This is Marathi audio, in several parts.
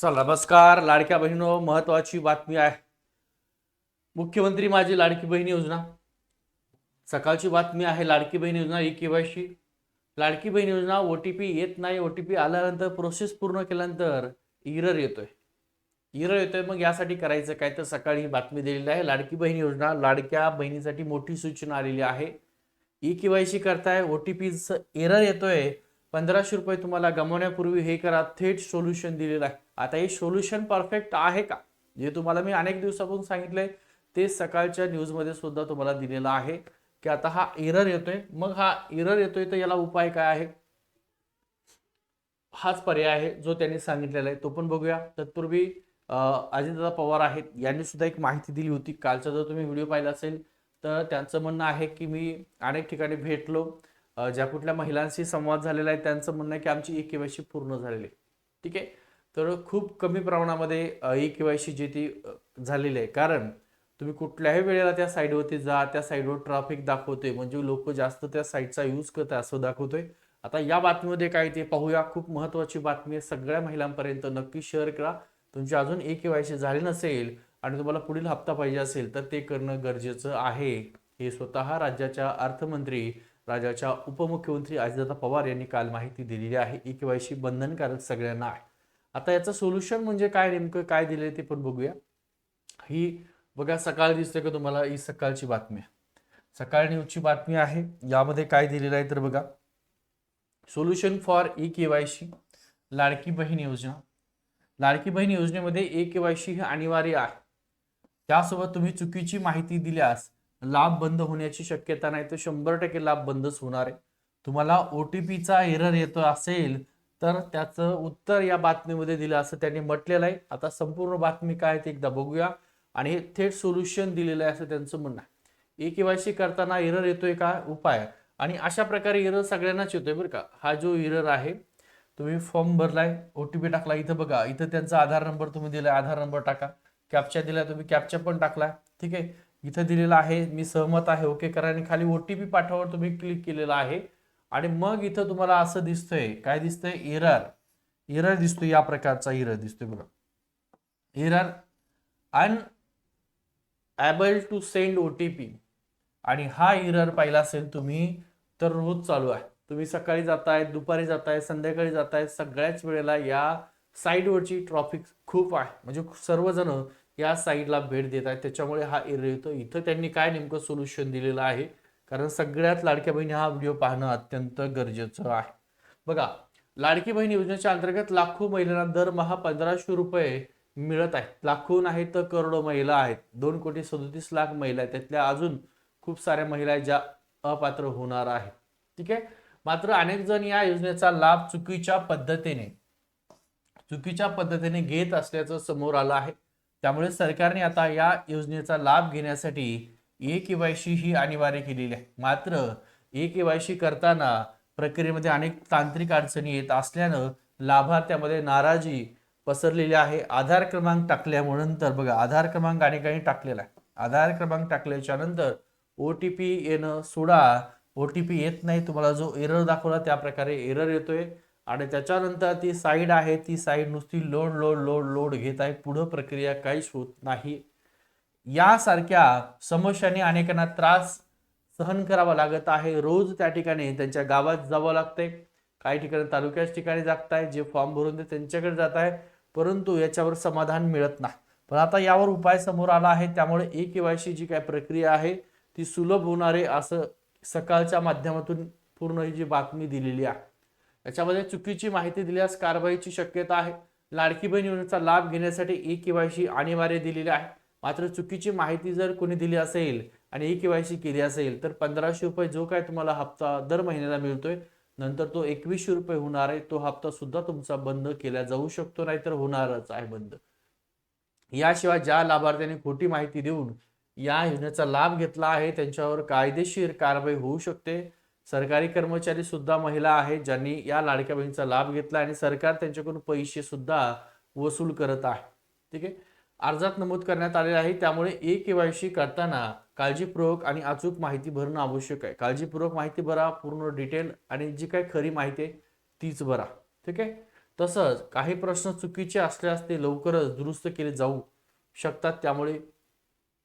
चला नमस्कार लाडक्या बहिणीनो महत्वाची बातमी आहे. मुख्यमंत्री माझी लाडकी बहीण योजना. सकाळची बातमी आहे लाडकी बहीण योजना ई केवायसी लाडकी बहीण योजना ओ टी पी येत नाही ओ टी पी आल्यानंतर प्रोसेस पूर्ण केल्यानंतर इरर येतोय. इरर येतोय मग यासाठी करायचं काय? तर सकाळी ही बातमी दिलेली आहे लाडकी बहीण योजना लाडक्या बहिणीसाठी मोठी सूचना आलेली आहे. ई केवायसी करताय ओ टी पीचं एरर येतोय पंधराशे रुपये तुम्हाला गमवण्यापूर्वी हे करा थेट सोल्युशन दिलेलं आहे. आता हे सोल्युशन परफेक्ट आहे का? जे तुम्हाला मी अनेक दिवसापासून सांगितलंय ते सकाळच्या न्यूजमध्ये सुद्धा तुम्हाला दिलेलं आहे. की आता हा एरर येतोय. मग हा एरर येतोय तर याला उपाय काय आहे? हाच पर्याय आहे जो त्यांनी सांगितलेला आहे. तो पण बघूया. तत्पूर्वी अजितदादा पवार आहेत. यांनी सुद्धा एक माहिती दिली होती. कालचा जर तुम्ही व्हिडिओ पाहिला असेल तर त्यांचं म्हणणं आहे की मी अनेक ठिकाणी भेटलो. ज्या कुठल्या महिलांशी संवाद झालेला आहे त्यांचं म्हणणं आहे की आमची ई केवायसी पूर्ण झालेली आहे. ठीक आहे? तर खूप कमी प्रमाणामध्ये ई केवायसी जी ती झालेली आहे. कारण तुम्ही कुठल्याही वेळेला त्या साईडवरती जा त्या साईडवर ट्रॅफिक दाखवते म्हणजे लोक जास्त त्या साईडचा यूज करत आहे असं दाखवतोय. आता या बातमीमध्ये काय ते पाहूया. खूप महत्वाची बातमी आहे. सगळ्या महिलांपर्यंत नक्की शेअर करा. तुमची अजून ई केवायसी झाली नसेल आणि तुम्हाला पुढील हप्ता पाहिजे असेल तर ते करणं गरजेचं आहे. हे स्वतः राज्याच्या अर्थमंत्री राज्याच्या उपमुख्यमंत्री अजितदादा पवार यांनी काल माहिती दिलेली आहे. ई केवायसी बंधनकारक सगळ्यांना आहे. आता याचं सोल्युशन म्हणजे काय नेमकं काय दिले ते पण बघूया. ही बघा सकाळ दिसते का तुम्हाला? ही सकाळची बातमी आहे. सकाळ न्यूजची बातमी आहे. यामध्ये काय दिलेलं आहे तर बघा. Solution for E KYC Ladki Bahin Yojana. Ladki बहीण योजनेमध्ये ए केवायसी ही अनिवार्य आहे. त्यासोबत तुम्ही चुकीची माहिती दिल्यास लाभ बंद होण्याची शक्यता नाही तर शंभर टक्के लाभ बंदच होणार आहे. तुम्हाला ओ टी पीचा एरर येतो असेल तर त्याचं उत्तर या बातमीमध्ये दिलं असं त्यांनी म्हटलेलं आहे. आता संपूर्ण बातमी काय आहे ते एकदा बघूया. आणि हे थेट सोल्युशन दिलेलं आहे असं त्यांचं म्हणणं आहे. ए केवायसी करताना एरर येतोय का? उपाय. आणि अशा प्रकारे एरर सगळ्यांनाच येतोय बरं का. हा जो एरर आहे तुम्ही फॉर्म भरलाय ओ टी पी टाकला इथं बघा. इथं त्यांचा आधार नंबर तुम्ही दिलाय आधार नंबर टाका. कॅप्चा दिलाय तुम्ही कॅप्चा पण टाकला ठीक आहे? इथं दिलेलं आहे मी सहमत आहे ओके करा आणि खाली ओ टी पी तुम्ही क्लिक केलेलं आहे. आणि मग इथं तुम्हाला असं दिसतंय काय दिसतंय? एरर एरर दिसतोय या प्रकारचा एरर दिसतोय बघा. Error unable to send O T P आणि हा एरर पाहिला असेल तुम्ही तर रोज चालू आहे. तुम्ही सकाळी जाताय दुपारी जाताय संध्याकाळी जाताय सगळ्याच वेळेला या साईडवरची ट्रॉफिक खूप आहे. म्हणजे सर्वजण या साईडला भेट देत आहेत. त्याच्यामुळे हा एरिया येतो. इथं त्यांनी काय नेमकं सोल्युशन दिलेलं आहे? कारण सगळ्यात लाडक्या बहिणी हा व्हिडिओ पाहणं अत्यंत गरजेचं आहे. बघा लाडकी बहीण योजनेच्या अंतर्गत लाखो महिलांना दरमहा पंधराशे रुपये मिळत आहेत. लाखो नाही तर करोडो महिला आहेत. दोन कोटी सदोतीस लाख महिला आहेत. त्यातल्या अजून खूप साऱ्या महिला आहेत ज्या अपात्र होणार आहेत. ठीक आहे? मात्र अनेक जण या योजनेचा लाभ चुकीच्या पद्धतीने चुकीच्या पद्धतीने घेत असल्याचं समोर आलं आहे. त्यामुळे सरकारने आता या योजनेचा लाभ घेण्यासाठी ए के वाय सी ही अनिवार्य केलेली आहे. मात्र ए के वाय सी करताना प्रक्रियेमध्ये अनेक तांत्रिक अडचणी येत असल्यानं लाभार्थ्यामध्ये नाराजी पसरलेली आहे. आधार क्रमांक टाकल्यामुळे नंतर बघा आधार क्रमांक अनेकांनी टाकलेला आहे. आधार क्रमांक टाकल्याच्या नंतर ओ टी पी येणं सोडा. ओ टी पी येत नाही तुम्हाला जो एरर दाखवला त्या प्रकारे एरर येतोय. आणि त्याच्यानंतर ती साईड आहे ती साईड नुसती लोड लोड लोड लोड घेत आहे पुढं प्रक्रिया काहीच होत नाही. यासारख्या समस्याने अनेकांना त्रास सहन करावा लागत आहे. रोज त्या ठिकाणी त्यांच्या गावात जावं लागतंय काही ठिकाणी तालुक्याच्या ठिकाणी जात आहे जे फॉर्म भरून ते त्यांच्याकडे जात आहे परंतु याच्यावर समाधान मिळत नाही. पण आता यावर उपाय समोर आला आहे. त्यामुळे ए केवायसी जी काय प्रक्रिया आहे ती सुलभ होणारे असं सकाळच्या माध्यमातून पूर्ण ही जी बातमी दिलेली आहे. याच्यामध्ये चुकीची माहिती दिल्यास कारवाईची शक्यता आहे. लाडकी बहीण योजनेचा लाभ घेण्यासाठी ई केवायसी अनिवार्य दिलेली आहे. मात्र चुकीची माहिती जर कोणी दिली असेल आणि ई केवायसी केली असेल तर पंधराशे रुपये जो काय तुम्हाला हप्ता दर महिन्याला मिळतोय नंतर तो एकवीसशे रुपये होणार आहे. तो हप्ता सुद्धा तुमचा बंद केला जाऊ शकतो नाहीतर होणारच आहे बंद. याशिवाय ज्या लाभार्थ्यांनी खोटी माहिती देऊन या योजनेचा लाभ घेतला आहे त्यांच्यावर कायदेशीर कारवाई होऊ शकते. सरकारी कर्मचारी सुद्धा महिला आहेत ज्यांनी या लाडक्या बहिणीचा लाभ घेतला आणि सरकार त्यांच्याकडून पैसे सुद्धा वसूल करत आहे. ठीक आहे? अर्जात नमूद करण्यात आलेला आहे. त्यामुळे ए केवायसी करताना काळजीपूर्वक आणि अचूक माहिती भरणं आवश्यक आहे. काळजीपूर्वक माहिती भरा पूर्ण डिटेल आणि जी काही खरी माहिती आहे तीच भरा. ठीक आहे? तसंच काही प्रश्न चुकीचे असल्यास ते लवकरच दुरुस्त केले जाऊ शकतात. त्यामुळे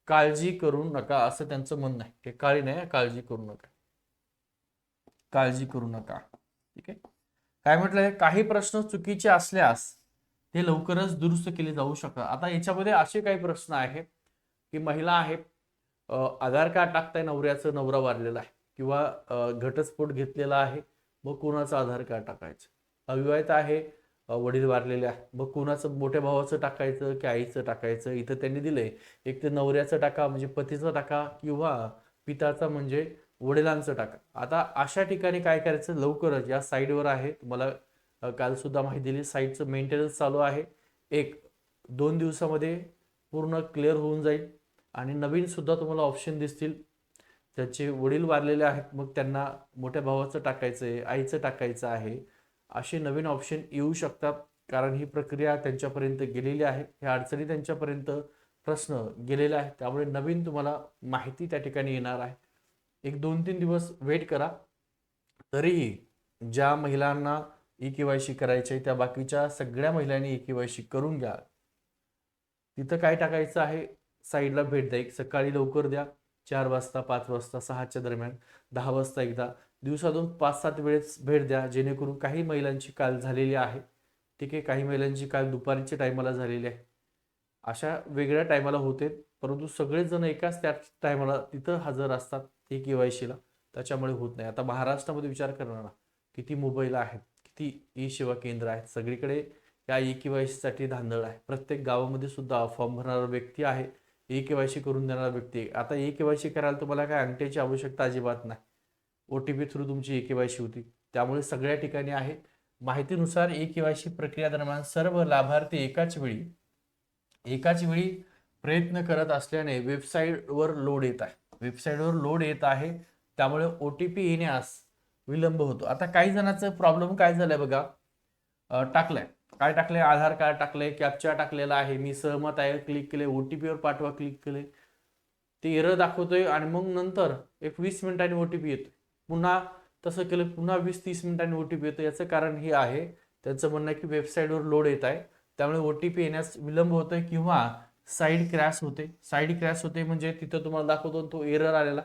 काळजी करू नका असं त्यांचं म्हणणं आहे. हे काळी नाही काळजी करू नका. काळजी करू नका. ठीक आहे? काय म्हटलंय? काही प्रश्न चुकीचे असल्यास ते लवकरच दुरुस्त केले जाऊ शकतात. आता याच्यामध्ये असे काही प्रश्न आहेत की महिला आहे आधार कार्ड टाकताय नवऱ्याचं नवरा वारलेला आहे किंवा घटस्फोट घेतलेला आहे मग कोणाचं आधार कार्ड टाकायचं? अविवाहित आहे वडील वारलेले आहे मग कोणाचं मोठ्या भावाचं टाकायचं की आईचं टाकायचं? इथं त्यांनी दिलंय एक तर नवऱ्याचं टाका म्हणजे पतीचं टाका किंवा पिताचा म्हणजे वडिलांचं टाका. आता अशा ठिकाणी काय करायचं? लवकरच या साईडवर आहे. तुम्हाला काल सुद्धा माहिती दिली साईडचं मेंटेनन्स चालू आहे. एक दोन दिवसामध्ये पूर्ण क्लिअर होऊन जाईल. आणि नवीन सुद्धा तुम्हाला ऑप्शन दिसतील. त्याचे वडील वारलेले आहेत. मग त्यांना मोठ्या भावाचं टाकायचं आहे आईचं टाकायचं आहे. असे नवीन ऑप्शन येऊ शकतात. कारण ही प्रक्रिया त्यांच्यापर्यंत गेलेली आहे. ह्या अडचणी त्यांच्यापर्यंत प्रश्न गेलेला आहे त्यामुळे नवीन तुम्हाला माहिती त्या ठिकाणी येणार आहे. एक दोन तीन दिवस वेट करा. तरीही ज्या महिलांना ई के वाय सी करायची आहे त्या बाकीच्या सगळ्या महिलांनी ई के वाय सी करून घ्या. तिथं काय टाकायचं आहे? साईडला भेट द्या. एक सकाळी लवकर द्या. चार वाजता पाच वाजता सहाच्या दरम्यान दहा वाजता एकदा. दिवसातून पाच सात वेळेस भेट द्या. जेणेकरून काही महिलांची काल झालेली आहे. ठीक आहे? काही महिलांची काल दुपारीच्या टायमाला झालेली आहे. अशा वेगळ्या टायमाला होते. परंतु सगळेजण एकाच त्या टायमाला तिथं हजर असतात. ई के वाय सीला त्याच्यामुळे होत नाही. आता महाराष्ट्रामध्ये विचार करणार ना किती मोबाईल आहेत किती ई सेवा केंद्र आहेत सगळीकडे या ई के वाय सीसाठी धांदळ आहे. प्रत्येक गावामध्ये सुद्धा फॉर्म भरणारा व्यक्ती आहे ई के वाय सी करून देणारा व्यक्ती आहे. आता ई के वाय सी करायला तुम्हाला काय अंगठ्याची आवश्यकता अजिबात नाही. ओ टी पी थ्रू तुमची ई के वाय सी होती. त्यामुळे सगळ्या ठिकाणी आहे. माहितीनुसार ई के वाय सी प्रक्रिया दरम्यान सर्व लाभार्थी एकाच वेळी एकाच वेळी प्रयत्न करत असल्याने वेबसाईटवर लोड येत आहे. वेबसाईटवर लोड येत आहे त्यामुळे ओ टी पी येण्यास विलंब होतो. आता काही जणांचं प्रॉब्लेम काय झालाय बघा? अं, टाकलंय. काय टाकलंय? आधार कार्ड टाकलंय कॅप्चा टाकलेला आहे मी सहमत आहे क्लिक केले ओ टी पीवर पाठवा क्लिक केले ते एरर दाखवतोय आणि मग नंतर एक वीस मिनिटांनी ओ टी पी येतो पुन्हा तसं केलं पुन्हा वीस तीस मिनिटांनी ओ टी पी येतो याचं कारण हे आहे त्यांचं म्हणणं आहे की वेबसाईटवर लोड येत आहे त्यामुळे ओ टी पी येण्यास विलंब होतोय किंवा साईड क्रॅश होते. साईड क्रॅश होते म्हणजे तिथं तुम्हाला दाखवतो तो एरर आलेला.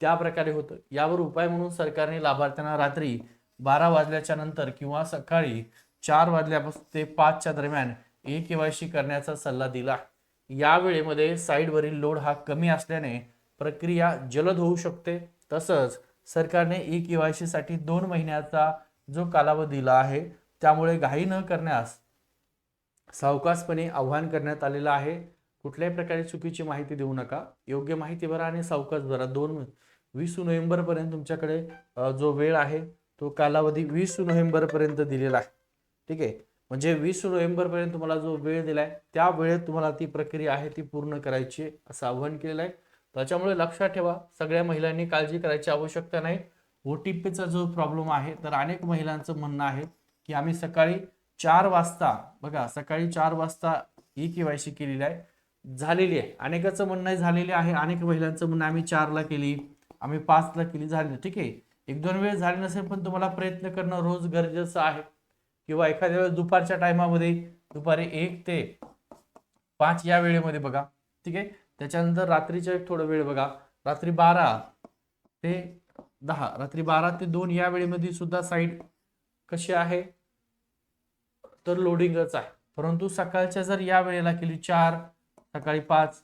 त्या प्रकारे होतं. यावर उपाय म्हणून सरकारने लाभार्थ्यांना रात्री बारा वाजल्याच्या नंतर किंवा सकाळी चार वाजल्यापासून ते पाचच्या दरम्यान ई केवायसी करण्याचा सल्ला दिला. या वेळेमध्ये साईडवरील लोड हा कमी असल्याने प्रक्रिया जलद होऊ शकते. तसंच सरकारने ई केवायसीसाठी दोन महिन्याचा जो कालावधी दिला आहे त्यामुळे घाई न करण्यास सावकाशपणे आव्हान करण्यात आलेलं आहे. कुठल्याही प्रकारे चुकीची माहिती देऊ नका. योग्य माहिती भरा आणि सावकाश भरा. दोन वीस नोव्हेंबरपर्यंत तुमच्याकडे जो वेळ आहे तो कालावधी वीस नोव्हेंबरपर्यंत दिलेला आहे. ठीक आहे? म्हणजे वीस नोव्हेंबरपर्यंत तुम्हाला जो वेळ दिला आहे त्या वेळेत तुम्हाला ती प्रक्रिया आहे ती पूर्ण करायची आहे, असं आव्हान केलेलं आहे. त्याच्यामुळे लक्षात ठेवा सगळ्या महिलांनी काळजी करायची आवश्यकता नाही. ओ टी पीचा जो प्रॉब्लेम आहे तर अनेक महिलांचं म्हणणं आहे की आम्ही सकाळी चार वाजता बघा सकाळी चार वाजता ई के वाय सी केलेली आहे. झालेली आहे. अनेकाचं म्हणणं आहे झालेली आहे. अनेक महिलांचं म्हणणं आम्ही चारला केली आम्ही पाचला केली झाली ठीक आहे. एक दोन वेळ झाले नसेल पण तुम्हाला प्रयत्न करणं रोज गरजेचं आहे. किंवा एखाद्या वेळेस दुपारच्या टायमामध्ये दुपारी एक ते पाच या वेळेमध्ये बघा. ठीक आहे. त्याच्यानंतर रात्रीच्या एक थोडा वेळ बघा. रात्री बारा ते दहा रात्री बारा ते दोन या वेळेमध्ये सुद्धा साईट कशी आहे? तर लोडिंगच आहे. परंतु सकाळच्या जर या वेळेला केली चार सकाळी पाच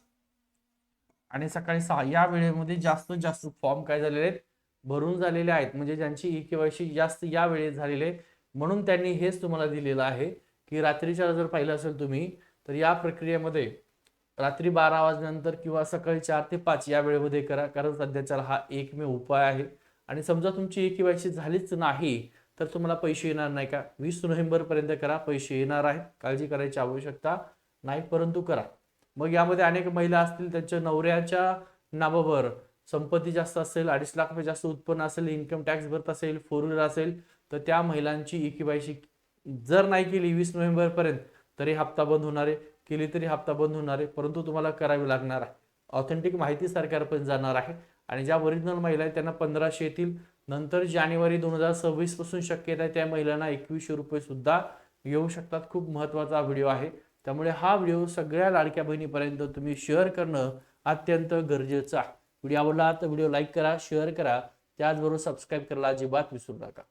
आणि सकाळी सहा या वेळेमध्ये जास्तीत जास्त फॉर्म काय झालेले आहेत? भरून झालेले आहेत. म्हणजे ज्यांची ई केवायसी जास्त या वेळेत झालेले आहे. म्हणून त्यांनी हेच तुम्हाला दिलेलं आहे की रात्रीच्या जर पाहिलं असेल तुम्ही तर या प्रक्रियेमध्ये रात्री बारा वाजल्यानंतर किंवा सकाळी चार ते पाच या वेळेमध्ये करा. कारण सध्याचा हा एकमेव उपाय आहे. आणि समजा तुमची ई केवायसी झालीच नाही तर तुम्हाला पैसे येणार नाही का? वीस नोव्हेंबरपर्यंत करा पैसे येणार आहेत. काळजी करायची आवश्यकता नाही परंतु करा. मग यामध्ये अनेक महिला असतील त्यांच्या नवऱ्याच्या नावावर संपत्ती जास्त असेल अडीच लाख जास्त उत्पन्न असेल इन्कम टॅक्स भरत असेल फोर व्हीलर असेल तर त्या महिलांची ई जर नाही केली वीस नोव्हेंबरपर्यंत तरी हप्ता बंद होणार आहे. केली तरी हप्ता बंद होणार आहे परंतु तुम्हाला करावी लागणार आहे. ऑथेंटिक माहिती सरकारपर्यंत जाणार आहे. आणि ज्या ओरिजिनल महिला आहेत त्यांना पंधराशे येतील. नंतर जानेवारी दोन हजार सव्वीसपासून शक्यता आहे त्या महिलांना एकवीसशे रुपये सुद्धा येऊ शकतात. खूप महत्त्वाचा व्हिडिओ आहे. त्यामुळे हा व्हिडिओ सगळ्या लाडक्या बहिणीपर्यंत तुम्ही शेअर करणं अत्यंत गरजेचं आहे. व्हिडिओ आवडला तर व्हिडिओ लाईक करा शेअर करा. त्याचबरोबर सबस्क्राईब करायला अजिबात विसरू नका.